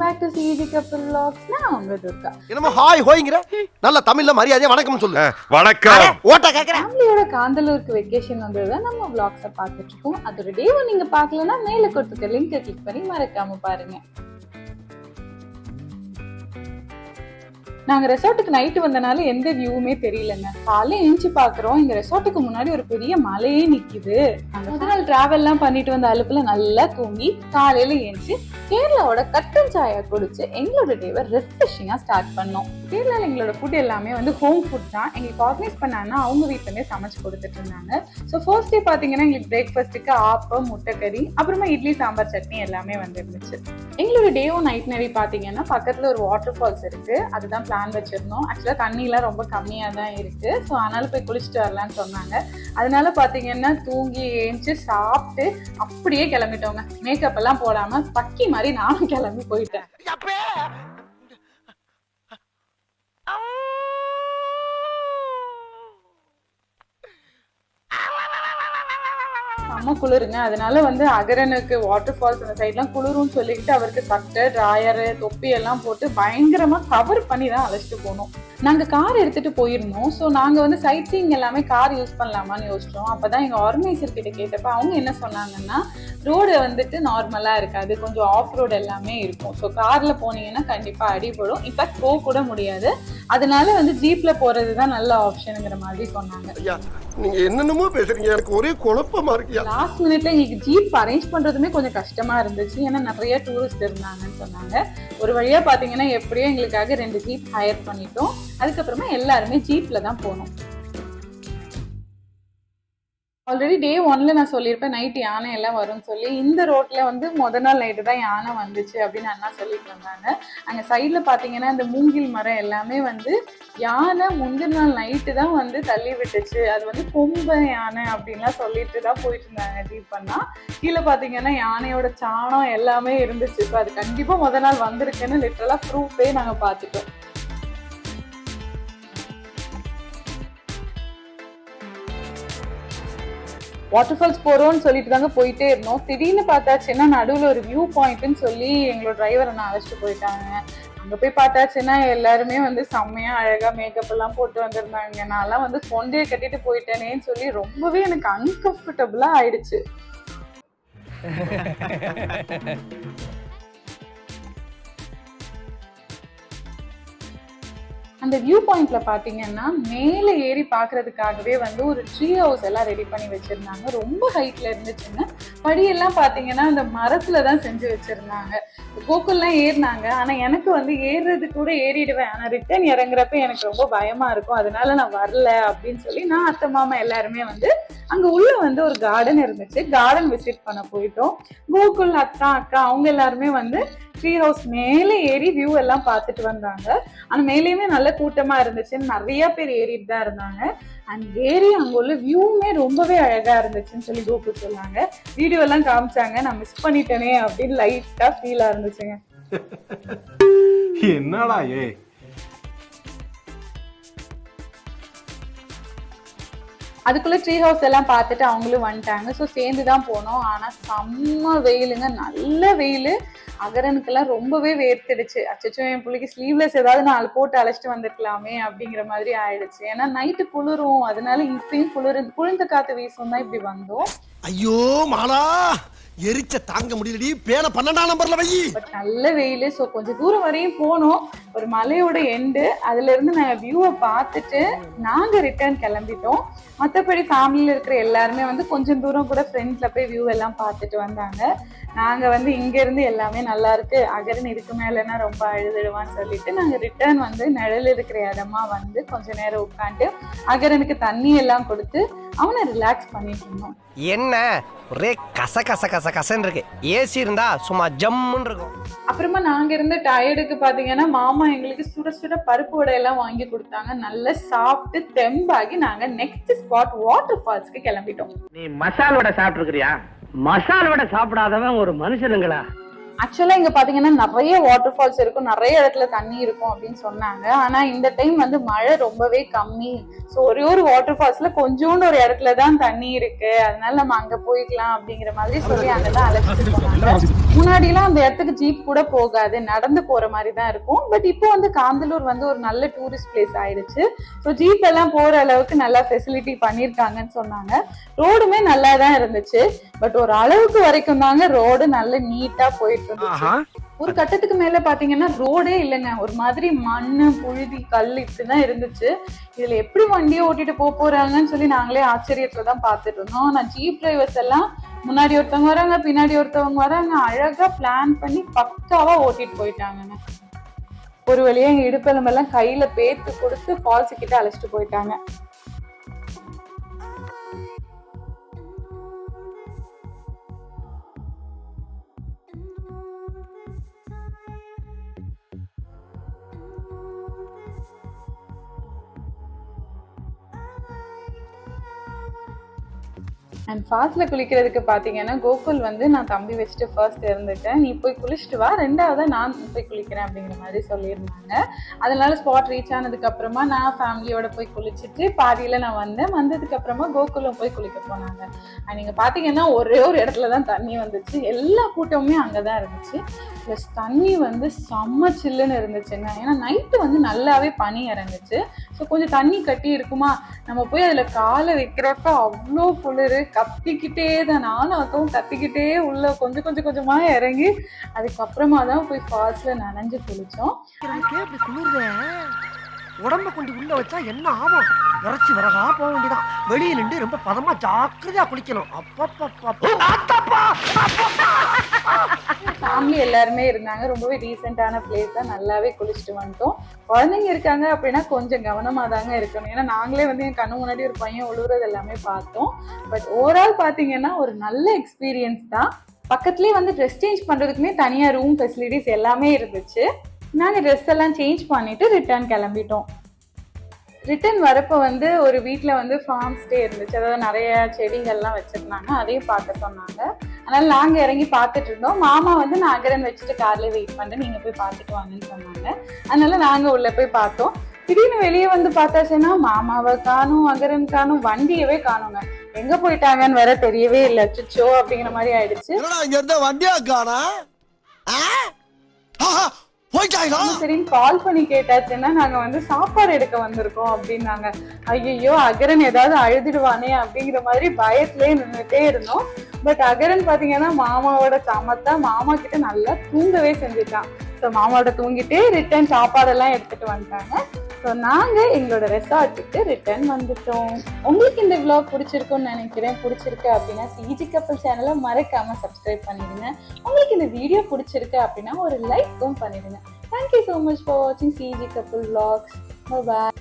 Back to CG Kappal vlogs நான் உங்க துர்கா. என்னமோ ஹாய் ஹோய்ங்கிற? நல்ல தமிழ்ல மரியாதையா வணக்கம் சொல்லு. வணக்கம். ஓட்ட கேக்குறேன். ஃபேமிலியோட காந்தலூருக்கு வெக்கேஷன் வந்தது தான் நம்ம vlogs-அ பார்த்துட்டு இருக்கோம். அதோட நீங்க பார்க்கலன்னா மேல கொடுத்துருக்க லிங்கை கிளிக் பண்ணி மறக்காம பாருங்க. நாங்க ரெசார்ட்டுக்கு நைட்டு வந்தனால எந்த வியூவுமே தெரியலங்க. காலைல எழுந்துச்சு பாக்குறோம். எங்க ரெசார்ட்டுக்கு முன்னாடி ஒரு பெரிய மலையே நிக்குது. நாங்க முதல் நாள் டிராவல் எல்லாம் பண்ணிட்டு வந்த அலுப்புல நல்லா தூங்கி காலையில எழுந்துச்சு கேரளாவோட கட்டன் சாயா குடிச்சு எங்களோட டேவை ரெஃப்ரெஷிங்கா ஸ்டார்ட் பண்ணோம். கேரளால எங்களோட ஃபுட் எல்லாமே வந்து ஹோம் ஃபுட் தான். எங்களுக்கு ஆர்கனைஸ் பண்ணாங்கன்னா அவங்க வீட்டுல இருந்தே சமைச்சு கொடுத்துட்டு இருந்தாங்க. ஸோ ஃபர்ஸ்ட் டே பாத்தீங்கன்னா எங்களுக்கு பிரேக்ஃபாஸ்ட்டுக்கு ஆப்பம் முட்டைக்கறி அப்புறமா இட்லி சாம்பார் சட்னி எல்லாமே வந்து இருந்துச்சு எங்களோட டேவும் நைட் நரி பாத்தீங்கன்னா பக்கத்துல ஒரு வாட்டர் ஃபால்ஸ் இருக்கு. அதுதான் பிளான் வச்சிருந்தோம். ஆக்சுவலா தண்ணிலாம் ரொம்ப கம்மியாக தான் இருக்கு. ஸோ அதனால போய் குளிச்சுட்டு வரலாம்னு சொன்னாங்க. அதனால பாத்தீங்கன்னா தூங்கி ஏஞ்சி சாப்பிட்டு அப்படியே கிளம்பிட்டோங்க. மேக்கப் எல்லாம் போடாம பக்கி மாதிரி நானும் கிளம்பி போயிட்டேன். செம்ம குளிருங்க. அதனால வந்து அகரனுக்கு வாட்டர் ஃபால்ஸ் அந்த சைட்லாம் குளிரும்னு சொல்லிக்கிட்டு அவருக்கு சட்டை டிராயரு தொப்பி எல்லாம் போட்டு பயங்கரமா கவர் பண்ணி தான் அழைச்சிட்டு போனோம். நாங்க கார் எடுத்துட்டு போயிருந்தோம். ஸோ நாங்க வந்து சைட் சீயிங் எல்லாமே கார் யூஸ் பண்ணலாமான்னு யோசிச்சோம். அப்பதான் எங்க ஆர்கனைசர் கிட்ட கேட்டப்ப அவங்க என்ன சொன்னாங்கன்னா ரோடு வந்துட்டு நார்மலா இருக்காது. கொஞ்சம் ஆஃப் ரோடு எல்லாமே இருக்கும். ஸோ கார்ல போனீங்கன்னா கண்டிப்பா அடிபடும். இன்ஃபேக்ட் போக கூட முடியாது. அதனால வந்து ஜீப்ல போறது தான் நல்ல ஆப்ஷனுங்கிற மாதிரி சொன்னாங்க. ஐயா நீங்க என்னென்னமோ பேசுறீங்க. எனக்கு ஒரே குழப்பமா இருக்குயா? லாஸ்ட் மினிட்ல எங்களுக்கு ஜீப் அரேஞ்ச் பண்றதுமே கொஞ்சம் கஷ்டமா இருந்துச்சு. ஏன்னா நிறைய டூரிஸ்ட் இருந்தாங்கன்னு சொன்னாங்க. ஒரு வழியா பாத்தீங்கன்னா எப்படியோ எங்களுக்காக ரெண்டு ஜீப் ஹையர் பண்ணிட்டோம். அதுக்கப்புறமா எல்லாருமே ஜீப்ல தான் போனோம். ஆல்ரெடி டே ஒன்ல நான் சொல்லியிருப்பேன் நைட் யானை எல்லாம் வரும்னு சொல்லி. இந்த ரோட்ல வந்து முத நாள் நைட்டு தான் யானை வந்துச்சு அப்படின்னு அண்ணா சொல்லிட்டு இருந்தாங்க. அங்க சைட்ல பாத்தீங்கன்னா இந்த மூங்கில் மரம் எல்லாமே வந்து யானை முந்தின நாள் நைட்டு தான் வந்து தள்ளி விட்டுச்சு. அது வந்து கொம்ப யானை அப்படின்லாம் சொல்லிட்டு தான் போயிட்டு இருந்தாங்க ஜீப் கீழே பாத்தீங்கன்னா யானையோட சாணம் எல்லாமே இருந்துச்சு. இப்போ அது கண்டிப்பா முத நாள் வந்திருக்குன்னு லிட்டரலா ப்ரூஃபே நாங்க பார்த்துட்டோம். வாட்டர் ஃபால்ஸ் போறோம்னு சொல்லிட்டு தாங்க போயிட்டே இருந்தோம். திடீர்னு பார்த்தாச்சுன்னா நடுவில் ஒரு வியூ பாயிண்ட்னு சொல்லி எங்களோட டிரைவரை நான் அழைச்சிட்டு போயிட்டாங்க. அங்க போய் பார்த்தாச்சுன்னா எல்லாருமே வந்து செம்மையா அழகா மேக்கப் எல்லாம் போட்டு வந்திருந்தாங்க. நான்லாம் வந்து கொண்டே கட்டிட்டு போயிட்டேனேன்னு சொல்லி ரொம்பவே எனக்கு அன்கம்ஃபர்டபுளா ஆயிடுச்சு. அந்த வியூ பாயிண்ட்ல பாத்தீங்கன்னா மேலே ஏறி பார்க்கறதுக்காகவே வந்து ஒரு ட்ரீ ஹவுஸ் எல்லாம் ரெடி பண்ணி வச்சிருந்தாங்க. ரொம்ப ஹைட்ல இருந்துச்சுங்க. படியெல்லாம் பாத்தீங்கன்னா அந்த மரத்துல தான் செஞ்சு வச்சிருந்தாங்க. கோகுல்லாம் ஏறினாங்க. ஆனா எனக்கு வந்து ஏறுறது கூட ஏறிடுவேன். ஆனா ரிட்டர்ன் இறங்குறப்ப எனக்கு ரொம்ப பயமா இருக்கும். அதனால நான் வரல அப்படின்னு சொல்லி நான் அத்தை மாமா எல்லாருமே வந்து அங்க உள்ள வந்து ஒரு கார்டன் இருந்துச்சு. கார்டன் விசிட் பண்ண போயிட்டோம். கோகுல் அத்தா அக்கா அவங்க எல்லாருமே வந்து ட்ரீ ஹவுஸ் மேலே ஏறி வியூ எல்லாம் பார்த்துட்டு வந்தாங்க. ஆனால் மேலேயுமே நல்ல கூட்டமாக இருந்துச்சு நிறைய பேர் ஏறிட்டு தான் இருந்தாங்க. அண்ட் ஏறி அங்கே உள்ள வியூவுமே ரொம்பவே அழகாக இருந்துச்சுன்னு சொல்லி கூப்பிட்டு சொன்னாங்க. வீடியோ எல்லாம் காமிச்சாங்க. நான் மிஸ் பண்ணிட்டேனே அப்படின்னு லைட்டாக ஃபீலாக இருந்துச்சுங்க. என்னடா ஏ அதுக்குள்ள ட்ரீ ஹவுஸ் எல்லாம் பார்த்துட்டு அவங்களும் வந்துட்டாங்க. ஸோ சேர்ந்து தான் போனோம். ஆனால் செம்ம வெயிலுங்க. நல்ல வெயில். அகரனுக்கெல்லாம் ரொம்பவே வேர்த்துடுச்சு. அச்சச்சோ என் பிள்ளைக்கு ஸ்லீவ்லெஸ் ஏதாவது நாலு போட்டு அழைச்சிட்டு வந்திருக்கலாமே அப்படிங்கிற மாதிரி ஆயிடுச்சு. ஏன்னா நைட்டு குளிரும். அதனால இப்பயும் குளிர் குளிர்ந்த காத்து வீசும் தான் இப்படி வந்தோம். ஐயோ மாலா! எரிச்ச தாங்க முடியலடி. பேன பன்னெண்டாம் நம்பர்ல வை. பட் நல்ல வெயில். ஸோ கொஞ்சம் தூரம் வரையும் போனோம் ஒரு மலையோட எண்டு அதுல இருந்து நாங்கள் வியூவை பார்த்துட்டு நாங்க ரிட்டர்ன் கிளம்பிட்டோம். மற்றபடி ஃபேமிலியில் இருக்கிற எல்லாருமே வந்து கொஞ்சம் தூரம் கூட ஃப்ரெண்ட்ஸில் போய் வியூ எல்லாம் பார்த்துட்டு வந்தாங்க. நாங்கள் வந்து இங்கேருந்து எல்லாமே நல்லா இருக்கு. அகரன் இதுக்கு மேலேனா ரொம்ப அழுதுடுவான்னு சொல்லிட்டு நாங்கள் ரிட்டர்ன் வந்து நிழல் இருக்கிற இடமா வந்து கொஞ்ச நேரம் உட்காந்து அகரனுக்கு தண்ணி எல்லாம் கொடுத்து அவனை ரிலாக்ஸ் பண்ணிட்டு இருந்தோம். என்ன? ஒரே கச கச கச கசன்னு இருக்கு. ஏசி இருந்தா சும்மா ஜம்முன்னு இருக்கும். அப்புறமா நாங்க இருந்த டயர்டுக்கு பாத்தீங்கன்னா மாமா எங்களுக்கு சுட சுட பருப்பு வடை எல்லாம் வாங்கி கொடுத்தாங்க. நல்லா சாப்பிட்டு தெம்பாகி நாங்க நெக்ஸ்ட் ஸ்பாட் வாட்டர் ஃபால்ஸ்க்கு கிளம்பிட்டோம். நீ மசால் வடை சாப்பிட்டுருக்கிறியா? மசால் வடை சாப்பிடாதவன் ஒரு மனுஷனுங்களா? ஆக்சுவலா இங்க பாத்தீங்கன்னா நிறைய வாட்டர் ஃபால்ஸ் இருக்கும் நிறைய இடத்துல தண்ணி இருக்கும் அப்படின்னு சொன்னாங்க. ஆனா இந்த டைம் வந்து மழை ரொம்பவே கம்மி. ஸோ ஒரே ஒரு வாட்டர் ஃபால்ஸ்ல கொஞ்சோண்டு ஒரு இடத்துல தான் தண்ணி இருக்கு. அதனால நம்ம அங்க போய்க்கலாம் அப்படிங்கிற மாதிரி சொல்லி அங்கதான் அழைச்சிட்டு போனாங்க. முன்னாடி எல்லாம் அந்த இடத்துக்கு ஜீப் கூட போகாது. நடந்து போற மாதிரி தான் இருக்கும். பட் இப்போ வந்து காந்தலூர் வந்து ஒரு நல்ல டூரிஸ்ட் பிளேஸ் ஆயிடுச்சு. ஸோ ஜீப் எல்லாம் போற அளவுக்கு நல்லா ஃபெசிலிட்டி பண்ணியிருக்காங்கன்னு சொன்னாங்க. ரோடுமே நல்லா தான் இருந்துச்சு. பட் ஒரு அளவுக்கு வரைக்கும் தாங்க ரோடு நல்ல நீட்டா போயிட்டு ஒரு கட்டத்துக்கு மேல பாத்தீங்கன்னா ரோடே இல்லைங்க. ஒரு மாதிரி மண்ணு புழுதி கல் இப்படிதான் இருந்துச்சு. இதுல எப்படி வண்டியை ஓட்டிட்டு போக போறாங்கன்னு சொல்லி நாங்களே ஆச்சரியத்துல தான் பார்த்துட்டு இருந்தோம். நான் ஜீப் டிரைவர்ஸ் எல்லாம் முன்னாடி ஒருத்தவங்க வராங்க பின்னாடி ஒருத்தவங்க வராங்க அழகா பிளான் பண்ணி பக்காவா ஓட்டிட்டு போயிட்டாங்கங்க. ஒரு வழியா எங்க இடுப்பெலும்பெல்லாம் கையில பேத்து கொடுத்து ஃபால்ஸ் கிட்ட அழைச்சிட்டு போயிட்டாங்க. அண்ட் ஃபாஸ்ட்டில் குளிக்கிறதுக்கு பார்த்தீங்கன்னா கோகுல் வந்து நான் தம்பி வச்சுட்டு ஃபர்ஸ்ட் இருந்துட்டேன். நீ போய் குளிச்சுட்டு வா. ரெண்டாவது நான் போய் குளிக்கிறேன் அப்படிங்கிற மாதிரி சொல்லியிருந்தாங்க. அதனால ஸ்பாட் ரீச் ஆனதுக்கப்புறமா நான் ஃபேமிலியோட போய் குளிச்சுட்டு பாதியில் நான் வந்தேன். வந்ததுக்கப்புறமா கோகுலும் போய் குளிக்க போனாங்க. அண்ட் பார்த்தீங்கன்னா ஒரே ஒரு இடத்துல தான் தண்ணி வந்துச்சு. எல்லா கூட்டமுமே அங்கே தான் இருந்துச்சு. ப்ளஸ் தண்ணி வந்து செம்ம சில்லுன்னு இருந்துச்சுங்க ஏன்னா நைட்டு வந்து நல்லாவே பனி இறங்குச்சு. ஸோ கொஞ்சம் தண்ணி கட்டி இருக்குமா? நம்ம போய் அதில் காலை வைக்கிறப்ப அவ்வளோ குளிர் கத்திக்கிட்டே தான். நானும் அக்காவும் கத்திக்கிட்டே உள்ள கொஞ்சம் கொஞ்சம் கொஞ்சமா இறங்கி அதுக்கப்புறமா தான் போய் ஃபால்ஸில் நனைஞ்சு குளிர்றேன் உடம்ப கொண்டு உள்ள வச்சா என்ன ஆகும்? இறைச்சி வரகா போக வேண்டியதான் வெளியே நின்று ரொம்ப பதமா ஜாக்கிரதையா குளிக்கணும். அப்பப்பப்பா ஃபேமிலி எல்லாருமே இருந்தாங்க. ரொம்பவே டீசெண்டான பிளேஸ் தான் நல்லாவே குளிச்சுட்டு வந்துட்டோம். குழந்தைங்க இருக்காங்க அப்படின்னா கொஞ்சம் கவனமாக தாங்க இருக்கணும். ஏன்னா நாங்களே வந்து என் கண்ணு முன்னாடி ஒரு பையன் உழுவுறது எல்லாமே பார்த்தோம். பட் ஓவரால் பார்த்தீங்கன்னா ஒரு நல்ல எக்ஸ்பீரியன்ஸ் தான். பக்கத்துலேயே வந்து ட்ரெஸ் சேஞ்ச் பண்ணுறதுக்குமே தனியாக ரூம் ஃபெசிலிட்டிஸ் எல்லாமே இருந்துச்சு. நாங்கள் ட்ரெஸ் எல்லாம் சேஞ்ச் பண்ணிவிட்டு ரிட்டர்ன் கிளம்பிட்டோம். ரிட்டர்ன் வரப்போ வந்து ஒரு வீட்டில் வந்து ஃபார்ம் ஸ்டே இருந்துச்சு. அதாவது நிறைய செடிகள்லாம் வச்சுருந்தாங்க. அதையும் பார்க்க சொன்னாங்க. அதனால நாங்கள் இறங்கி பார்த்துட்டு இருந்தோம். மாமா வந்து நான் அகரன் வச்சுட்டு கார்ல வெயிட் பண்ணுறேன் நீங்கள் போய் பார்த்துட்டு வாங்கன்னு சொன்னாங்க. அதனால நாங்கள் உள்ளே போய் பார்த்தோம். திடீர்னு வெளியே வந்து பார்த்தாச்சுன்னா மாமாவை காணும் அகரன் காணும் வண்டியவே காணுங்க. எங்க போயிட்டாங்கன்னு வேற தெரியவே இல்லை. சுச்சோ அப்படிங்கிற மாதிரி ஆயிடுச்சு. இங்க இருந்த வண்டியா காணா? சரின்னு கால் பண்ணி கேட்டாச்சுன்னா நாங்க வந்து சாப்பாடு எடுக்க வந்திருக்கோம் அப்படின்னாங்க. ஐயோ அகரன் ஏதாவது அழுதுடுவானே அப்படிங்கிற மாதிரி பயத்திலே நின்றுட்டே இருந்தோம். பட் அகரன் பாத்தீங்கன்னா மாமாவோட சமத்தா மாமா கிட்ட நல்லா தூங்கவே செஞ்சுட்டான். ஸோ மாமாவோட தூங்கிட்டு ரிட்டர்ன் சாப்பாடெல்லாம் எடுத்துட்டு வந்துட்டாங்க. ஸோ நாங்கள் எங்களோட ரெசார்ட்டுக்கு ரிட்டர்ன் வந்துட்டோம். உங்களுக்கு இந்த vlog பிடிச்சிருக்கும்னு நினைக்கிறேன். பிடிச்சிருக்கு அப்படின்னா சிஜி கப்பல் சேனலை மறக்காமல் சப்ஸ்கிரைப் பண்ணிடுங்க. உங்களுக்கு இந்த வீடியோ பிடிச்சிருக்கு அப்படின்னா ஒரு லைக்கும் பண்ணிடுங்க. Thank you so much for வாட்சிங் சிஜி கப்பல் விளாக்ஸ் பாய்